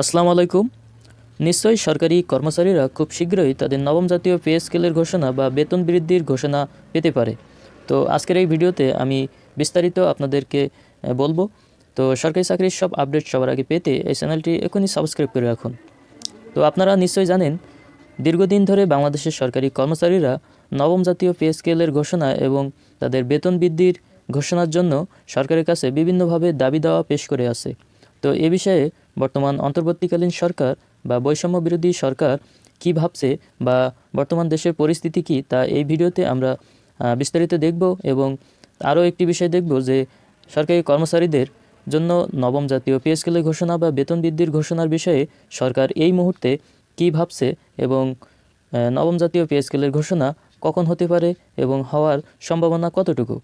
আসসালামু আলাইকুম। নিশ্চয়ই সরকারি কর্মচারীরা খুব শীঘ্রই তাদের নবম জাতীয় পে স্কেলের ঘোষণা বা বেতন বৃদ্ধির ঘোষণা পেতে পারে। তো আজকের এই ভিডিওতে আমি বিস্তারিত আপনাদেরকে বলব। তো সরকারি চাকরির সব আপডেট সবার আগে পেতে এই চ্যানেলটি এখনই সাবস্ক্রাইব করে রাখুন। তো আপনারা নিশ্চয়ই জানেন, দীর্ঘদিন ধরে বাংলাদেশের সরকারি কর্মচারীরা নবম জাতীয় পে স্কেলের ঘোষণা এবং তাদের বেতন বৃদ্ধির ঘোষণার জন্য সরকারের কাছে বিভিন্নভাবে দাবি দেওয়া পেশ করে আছে তো এ বিষয়ে বর্তমান অন্তর্বর্তীকালীন সরকার বা বৈষম্য বিরোধী সরকার কি ভাবছে বা বর্তমান দেশের পরিস্থিতি কি, তা এই ভিডিওতে আমরা বিস্তারিত দেখব এবং আরও একটি বিষয় দেখব যে সরকারি কর্মচারীদের জন্য নবম জাতীয় পে স্কেলের ঘোষণা বা বেতন বৃদ্ধির ঘোষণার বিষয়ে সরকার এই মুহূর্তে কী ভাবছে এবং নবম জাতীয় পে স্কেলের ঘোষণা কখন হতে পারে এবং হওয়ার সম্ভাবনা কতটুকু?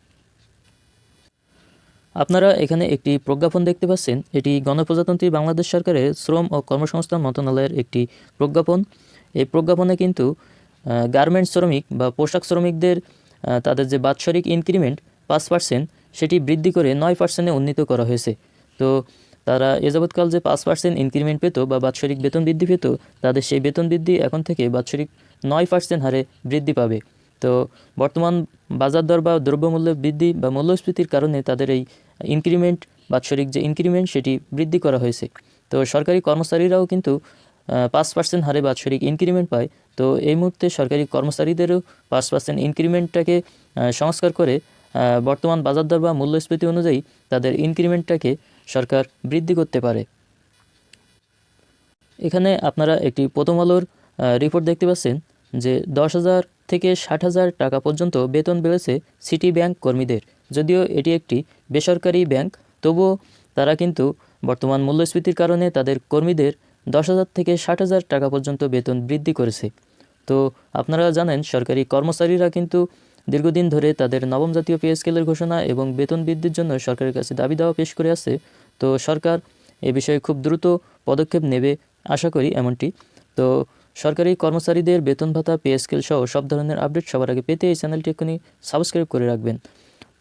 আপনারা এখানে একটি প্রজ্ঞাপন দেখতে পাচ্ছেন। এটি গণপ্রজাতন্ত্রী বাংলাদেশ সরকারের শ্রম ও কর্মসংস্থান মন্ত্রণালয়ের একটি প্রজ্ঞাপন। এই প্রজ্ঞাপনে কিন্তু গার্মেন্টস শ্রমিক বা পোশাক শ্রমিকদের তাদের যে বাৎসরিক ইনক্রিমেন্ট পাঁচ পার্সেন্ট সেটি বৃদ্ধি করে নয় পার্সেন্টে উন্নীত করা হয়েছে। তো তারা যাবৎকাল যে পাঁচ পার্সেন্ট ইনক্রিমেন্ট পেত বা বাৎসরিক বেতন বৃদ্ধি পেত, তাদের সেই বেতন বৃদ্ধি এখন থেকে বাৎসরিক নয় পার্সেন্ট হারে বৃদ্ধি পাবে। তো বর্তমান বাজার দর বা দ্রব্যমূল্য বৃদ্ধি বা মূল্যস্ফীতির কারণে তাদের এই ইনক্রিমেন্ট বাৎসরিক যে ইনক্রিমেন্ট সেটি বৃদ্ধি করা হয়েছে। তো সরকারি কর্মচারীরাও কিন্তু পাঁচ পার্সেন্ট হারে বাৎসরিক ইনক্রিমেন্ট পায়। তো এই মুহূর্তে সরকারি কর্মচারীদেরও পাঁচ পার্সেন্ট ইনক্রিমেন্টটাকে সংস্কার করে বর্তমান বাজার দর বা মূল্যস্ফীতি অনুযায়ী তাদের ইনক্রিমেন্টটাকে সরকার বৃদ্ধি করতে পারে। এখানে আপনারা একটি প্রথম আলোর রিপোর্ট দেখতে পাচ্ছেন যে দশ হাজার থেকে ষাট হাজার টাকা পর্যন্ত বেতন বেড়েছে সিটি ব্যাংক কর্মীদের। যদিও এটি একটি বেসরকারি ব্যাংক, তবুও তারা কিন্তু বর্তমান মূল্যস্ফীতির কারণে তাদের কর্মীদের দশ হাজার থেকে ষাট হাজার টাকা পর্যন্ত বেতন বৃদ্ধি করেছে। তো আপনারা জানেন, সরকারি কর্মচারীরা কিন্তু দীর্ঘদিন ধরে তাদের নবম জাতীয় পে স্কেলের ঘোষণা এবং বেতন বৃদ্ধির জন্য সরকারের কাছে দাবি দেওয়া পেশ করে আসছে তো সরকার এ বিষয়ে খুব দ্রুত পদক্ষেপ নেবে, আশা করি এমনটি। তো সরকারি কর্মচারীদের বেতন ভাতা পে স্কেল সহ সব ধরনের আপডেট সবার আগে পেতে এই চ্যানেলটি এখনই সাবস্ক্রাইব করে রাখবেন।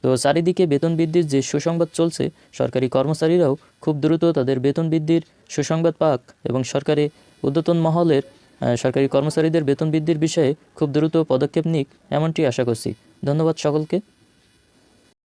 তো চারিদিকে বেতন বৃদ্ধির যে সুসংবাদ চলছে, সরকারি কর্মচারীরাও খুব দ্রুত তাদের বেতন বৃদ্ধির সুসংবাদ পাক এবং সরকারি ঊর্ধ্বতন মহলের সরকারি কর্মচারীদের বেতন বৃদ্ধির বিষয়ে খুব দ্রুত পদক্ষেপ নিক এমনটি আশা করছি। ধন্যবাদ সকলকে।